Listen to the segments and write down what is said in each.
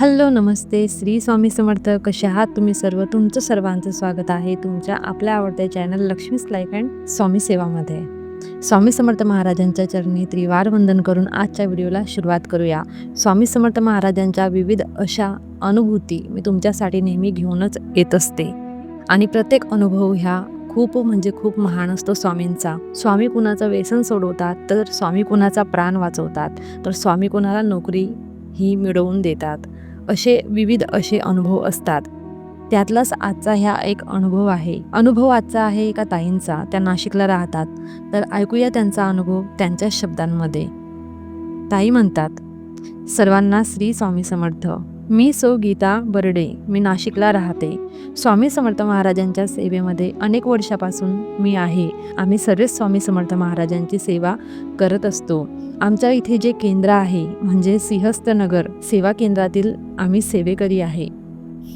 Hello नमस्ते. श्री स्वामी समर्थ कसे आहात तुम्ही सर्व? तुमचं सर्वांचं स्वागत आहे तुमच्या आपल्या आवडत्या चॅनल लक्ष्मीस लाईफ अँड स्वामी सेवामध्ये. स्वामी समर्थ महाराजांच्या चरणी त्रिवार वंदन करून आजच्या व्हिडिओला सुरुवात करूया. स्वामी समर्थ महाराजांच्या विविध अशा अनुभूती मी तुमच्यासाठी नेहमी घेऊनच येत असते. आणि प्रत्येक अनुभव ह्या खूप म्हणजे खूप महान असतो स्वामींचा. स्वामी कुणाचं व्यसन सोडवतात तर स्वामी कुणाचा प्राण वाचवतात तर स्वामी कुणाला नोकरी ही मिळवून देतात. असे विविध असे अनुभव असतात. त्यातलाच आजचा ह्या एक अनुभव आहे. अनुभव आजचा आहे एका ताईंचा. त्या नाशिकला राहतात. तर ऐकूया त्यांचा अनुभव त्यांच्या शब्दांमध्ये. ताई म्हणतात सर्वांना श्री स्वामी समर्थ. मी सो गीता बर्डे. मी नाशिकला राहते. स्वामी समर्थ महाराजांच्या सेवेमध्ये अनेक वर्षापासून मी आहे. आम्ही सर्वच स्वामी समर्थ महाराजांची सेवा करत असतो. आमच्या इथे जे केंद्र आहे म्हणजे सिंहस्थनगर सेवा केंद्रातील आम्ही सेवेकरी आहे.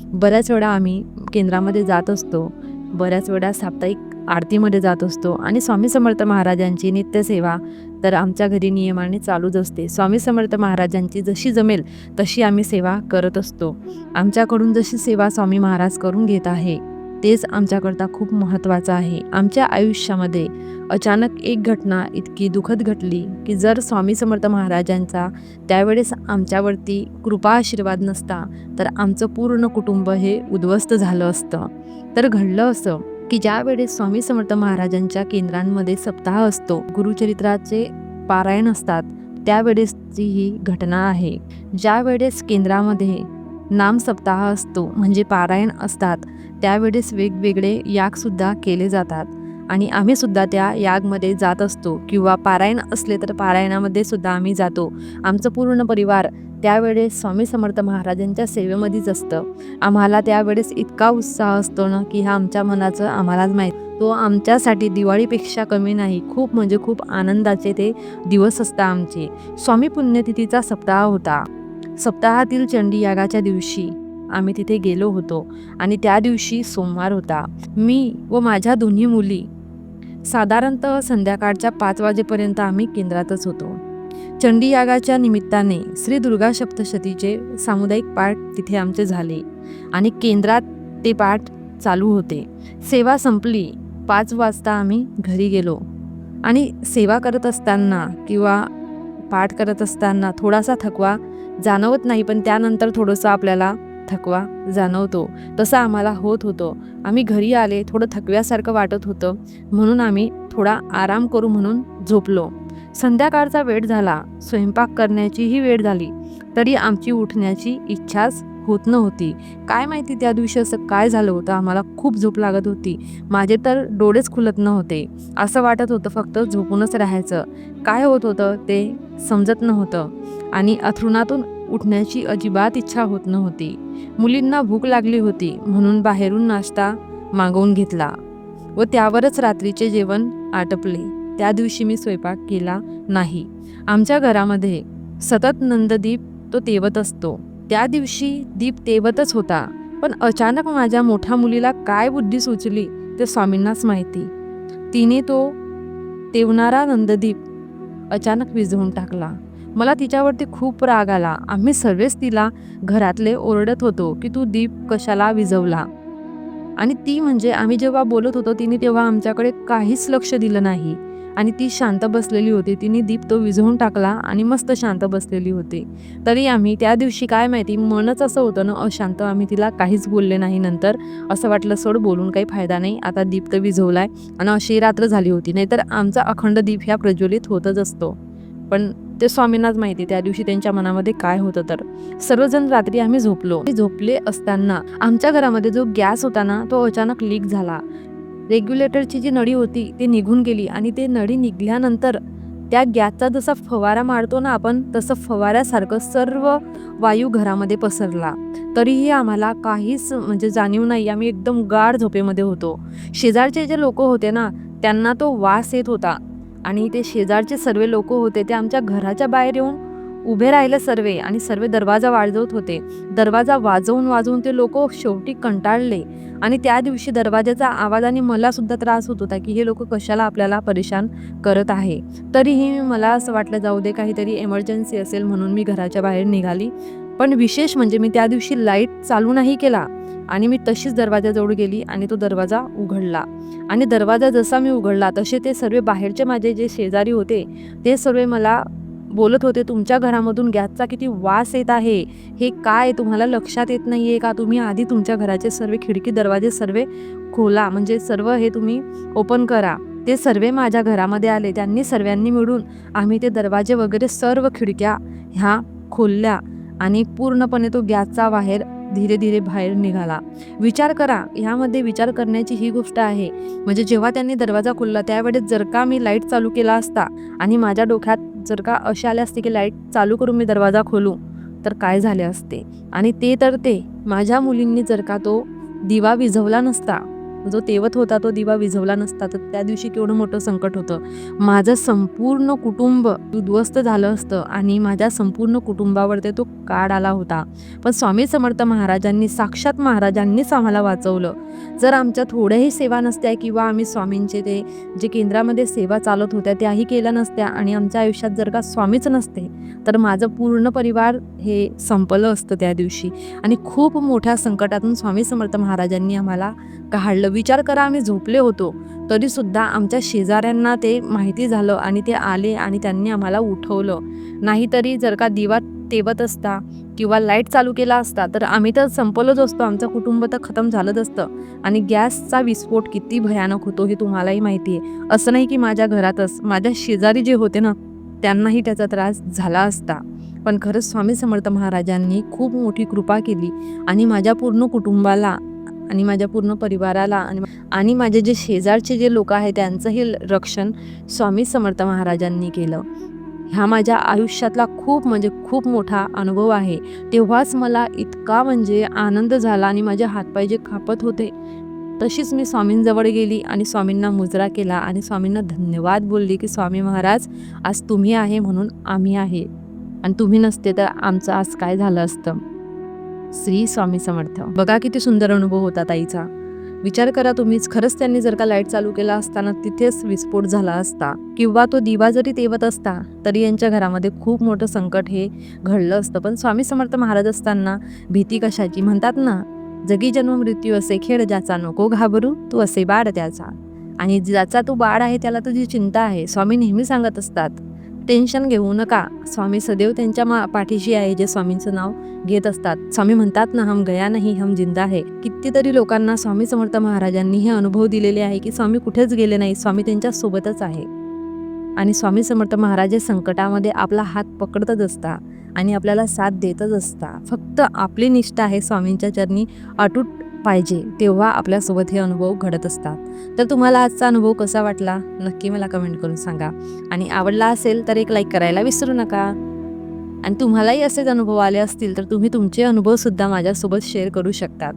बऱ्याच वेळा आम्ही केंद्रामध्ये जात असतो. बऱ्याच वेळा साप्ताहिक आरतीमध्ये जात असतो आणि स्वामी समर्थ महाराजांची नित्यसेवा तर आमच्या घरी नियमाने चालूच असते. स्वामी समर्थ महाराजांची जशी जमेल तशी आम्ही सेवा करत असतो. आमच्याकडून जशी सेवा स्वामी महाराज करून घेत आहे तेच आमच्याकरता खूप महत्त्वाचं आहे. आमच्या आयुष्यामध्ये अचानक एक घटना इतकी दुःखद घडली की जर स्वामी समर्थ महाराजांचा त्यावेळेस आमच्यावरती कृपा आशीर्वाद नसता तर आमचं पूर्ण कुटुंब हे उद्ध्वस्त झालं असतं. तर घडलं असं की ज्या वेळेस स्वामी समर्थ महाराजांच्या केंद्रांमध्ये सप्ताह असतो गुरुचरित्राचे पारायण असतात त्यावेळेसची ही घटना आहे. ज्या वेळेस केंद्रामध्ये नाम सप्ताह असतो म्हणजे पारायण असतात त्यावेळेस वेगवेगळे यागसुद्धा केले जातात. आणि आम्ही सुद्धा त्या यागमध्ये जात असतो किंवा पारायण असले तर पारायणामध्ये सुद्धा आम्ही जातो. आमचं पूर्ण परिवार त्यावेळेस स्वामी समर्थ महाराजांच्या सेवेमध्येच असतं. आम्हाला त्यावेळेस इतका उत्साह असतो ना की हा आमच्या मनाचं आम्हालाच माहीत. तो आमच्यासाठी दिवाळीपेक्षा कमी नाही खूप म्हणजे खूप आनंदाचे ते दिवस असतात आमचे. स्वामी पुण्यतिथीचा सप्ताह होता. सप्ताहातील चंडी यागाच्या दिवशी आम्ही तिथे गेलो होतो आणि त्या दिवशी सोमवार होता. मी व माझ्या दोन्ही मुली साधारणतः संध्याकाळच्या पाच वाजेपर्यंत आम्ही केंद्रातच होतो. चंडी यागाच्या निमित्ताने श्री दुर्गा सप्तशतीचे सामुदायिक पाठ तिथे आमचे झाले आणि केंद्रात ते पाठ चालू होते. सेवा संपली. पाच वाजता आम्ही घरी गेलो. आणि सेवा करत असताना किंवा पाठ करत असताना थोडासा थकवा जाणवत नाही पण त्यानंतर थोडंसं आपल्याला थकवा जाणवतो. तसं आम्हाला होत होतो. आम्ही घरी आले थोडं थकव्यासारखं वाटत होतं. म्हणून आम्ही थोडा आराम करू म्हणून झोपलो. संध्याकाळचा वेळ झाला. स्वयंपाक करण्याचीही वेळ झाली. तरी आमची उठण्याची इच्छाच होत नव्हती. काय माहिती त्या दिवशी असं काय झालं होतं? आम्हाला खूप झोप लागत होती. माझे तर डोळेच खुलत नव्हते. असं वाटत होतं फक्त झोपूनच राहायचं. काय होत होतं ते समजत नव्हतं. आणि अथरुणातून उठण्याची अजिबात इच्छा होत नव्हती. मुलींना भूक लागली होती म्हणून बाहेरून नाश्ता मागवून घेतला व त्यावरच रात्रीचे जेवण आटपले. त्या दिवशी मी स्वयंपाक केला नाही. आमच्या घरामध्ये सतत नंददीप तो तेवत असतो. त्या दिवशी दीप तेवतच होता. पण अचानक माझ्या मोठ्या मुलीला काय बुद्धी सुचली ते स्वामींनाच माहिती. तिने तो तेवणारा नंददीप अचानक विझवून टाकला. मला तिच्यावरती खूप राग आला. आम्ही सर्वच तिला घरातले ओरडत होतो की तू दीप कशाला विझवला? आणि ती म्हणजे आम्ही जेव्हा बोलत होतो तिने तेव्हा आमच्याकडे काहीच लक्ष दिलं नाही. आणि ती शांत बसलेली होती. तिने दीप तो विझवून टाकला आणि मस्त शांत बसलेली होती. तरी आम्ही त्या दिवशी काय माहिती मनच असं होतं ना अशांत आम्ही तिला काहीच बोलले नाही नंतर. असं वाटलं सोड बोलून काही फायदा नाही. आता दीप तर विझवलाय आणि अशी रात्र झाली होती. नाहीतर आमचा अखंड दीप ह्या प्रज्वलित होतच असतो. पण ते स्वामींनाच माहिती त्या दिवशी त्यांच्या मनामध्ये काय होतं तर. सर्वजण रात्री आम्ही झोपलो. झोपले असताना आमच्या घरामध्ये जो गॅस होता ना तो अचानक लीक झाला. रेग्युलेटरची जी नळी होती ती निघून गेली आणि ते नळी निघल्यानंतर त्या गॅसचा जसा फवारा मारतो ना आपण तसं फवाऱ्यासारखं सर्व वायू घरामध्ये पसरला. तरीही आम्हाला काहीच म्हणजे जाणीव नाही. आम्ही एकदम गाढ झोपेमध्ये होतो. शेजारचे जे लोक होते ना त्यांना तो वास येत होता. आणि ते शेजारचे सर्व लोक होते ते आमच्या घराच्या बाहेर येऊन उभे राहिले सर्वे आणि सर्व दरवाजा वाजवत होते. दरवाजा वाजवून वाजवून ते लोक शेवटी कंटाळले आणि त्या दिवशी दरवाजाचा आवाजाने मला सुद्धा त्रास होत होता की हे लोक कशाला आपल्याला परेशान करत आहे. तरीही मला असं वाटलं जाऊ दे काहीतरी एमर्जन्सी असेल म्हणून मी घराच्या बाहेर निघाली. पण विशेष म्हणजे मी त्या दिवशी लाइट चालू नाही केला आणि मी तशीच दरवाजाजवळ गेली आणि तो दरवाजा उघडला. आणि दरवाजा जसा मी उघडला तसे ते सर्व बाहेरचे माझे जे शेजारी होते ते सर्व मला बोलत होते तुमच्या घरामधून गॅसचा किती वास येत आहे. हे काय? तुम्हाला लक्षात येत नाही आहे का? तुम्ही आधी तुमच्या घराचे सर्व खिडकी दरवाजे सर्व खोला. म्हणजे सर्व हे तुम्ही ओपन करा. ते सर्व माझ्या घरामध्ये आले. त्यांनी सर्वांनी मिळून आम्ही ते दरवाजे वगैरे सर्व खिडक्या ह्या खोलल्या आणि पूर्णपणे तो गॅसचा बाहेर धीरे धीरे बाहेर निघाला. विचार करा. ह्यामध्ये विचार करण्याची ही गोष्ट आहे. म्हणजे जेव्हा त्यांनी दरवाजा खोलला त्यावेळेस जर का मी लाइट चालू केला असता आणि माझ्या डोक्यात जर का असे आले असते की लाइट चालू करून मी दरवाजा खोलू तर काय झाले असते? आणि ते तर ते माझ्या मुलींनी जर का तो दिवा विझवला नसता जो तेवत होता तो दिवा विझवला नसता. तर त्या दिवशी केवढं मोठं संकट होतं. माझं संपूर्ण कुटुंब उद्ध्वस्त झालं असतं आणि माझ्या संपूर्ण कुटुंबावर ते तो काळ आला होता. पण स्वामी समर्थ महाराजांनी साक्षात महाराजांनीच आम्हाला वाचवलं. जर आमच्या थोड्याही सेवा नसत्या किंवा आम्ही स्वामींचे ते जे केंद्रामध्ये सेवा चालत होत्या त्याही केल्या नसत्या आणि आमच्या आयुष्यात जर का स्वामीच नसते तर माझं पूर्ण परिवार हे संपलं असतं त्या दिवशी. आणि खूप मोठ्या संकटातून स्वामी समर्थ महाराजांनी आम्हाला काढलं विचार करा आम्ही झोपले होतो. तरीसुद्धा आमच्या शेजाऱ्यांना ते माहिती झालं आणि ते आले आणि त्यांनी आम्हाला उठवलं. नाहीतरी जर का दिवा तेवत असता किंवा लाइट चालू केला असता तर आम्ही तर संपलोच असतो. आमचं कुटुंब तर खतम झालंच असतं. आणि गॅसचा विस्फोट किती भयानक होतो हे तुम्हालाही माहिती आहे असं नाही की माझ्या घरातच. माझ्या शेजारी जे होते ना त्यांनाही त्याचा त्रास झाला असता. पण खरंच स्वामी समर्थ महाराजांनी खूप मोठी कृपा केली आणि माझ्या पूर्ण कुटुंबाला आणि माझ्या पूर्ण परिवाराला आणि आणि माझे जे शेजारचे जे लोक आहेत त्यांचंही रक्षण स्वामी समर्थ महाराजांनी केलं. ह्या माझ्या आयुष्यातला खूप म्हणजे खूप मोठा अनुभव आहे. तेव्हाच मला इतका म्हणजे आनंद झाला आणि माझे हातपाय जे खापत होते तशीच मी स्वामींजवळ गेली आणि स्वामींना मुजरा केला आणि स्वामींना धन्यवाद बोलली की स्वामी महाराज आज तुम्ही आहे म्हणून आम्ही आहे. आणि तुम्ही नसते तर आमचं आज काय झालं असतं? श्री स्वामी समर्थ. बघा किती सुंदर अनुभव होता ताईचा. विचार करा तुम्हीच खरंच त्यांनी जर का लाइट चालू केला असताना तिथेच विस्फोट झाला असता. किंवा तो दिवा जरी तेवत असता तरी यांच्या घरामध्ये खूप मोठं संकट हे घडलं असतं. पण स्वामी समर्थ महाराज असताना भीती कशाची? म्हणतात ना जगी जन्म मृत्यू असे खेळ ज्याचा नको घाबरू तू असे बाळ त्याचा. आणि ज्याचा तू बाळ आहे त्याला तुझी चिंता आहे. स्वामी नेहमी सांगत असतात. टेन्शन घेऊ नका. स्वामी सदैव त्यांच्या मा पाठीशी आहे जे स्वामींचं नाव घेत असतात. स्वामी म्हणतात ना हम गया नाही हम जिंदा आहे कितीतरी लोकांना स्वामी समर्थ महाराजांनी हे अनुभव दिलेले आहे की स्वामी कुठेच गेले नाही स्वामी त्यांच्या सोबतच आहे. आणि स्वामी समर्थ महाराज हे संकटामध्ये आपला हात पकडतच असता आणि आपल्याला साथ देतच असता. फक्त आपली निष्ठा आहे स्वामींच्या चरणी. अटूट पाहिजे तेव्हा आपल्यासोबत हे अनुभव घडत असतात. तर तुम्हाला आजचा अनुभव कसा वाटला? नक्की मला कमेंट करून सांगा. आणि आवडला असेल तर एक लाईक करायला विसरू नका. आणि तुम्हालाही असेच अनुभव आले असतील तर तुम्ही तुमचे अनुभवसुद्धा माझ्यासोबत शेअर करू शकतात.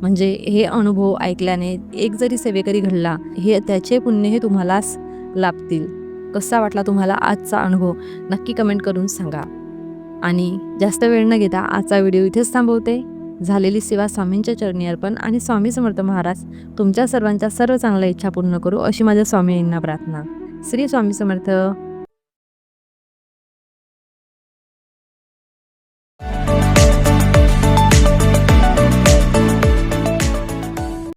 म्हणजे हे अनुभव ऐकल्याने एक जरी सेवेकरी घडला हे त्याचे पुण्य हे तुम्हालाच लाभतील. कसा वाटला तुम्हाला आजचा अनुभव? नक्की कमेंट करून सांगा. आणि जास्त वेळ न घेता आजचा व्हिडिओ इथेच थांबवते. झालेली सेवा स्वामींच्या चरणी अर्पण आणि स्वामी समर्थ महाराज तुमच्या सर्वांच्या सर्व चांगल्या इच्छा पूर्ण करू अशी माझ्या स्वामी यांना प्रार्थना. श्री स्वामी समर्थ.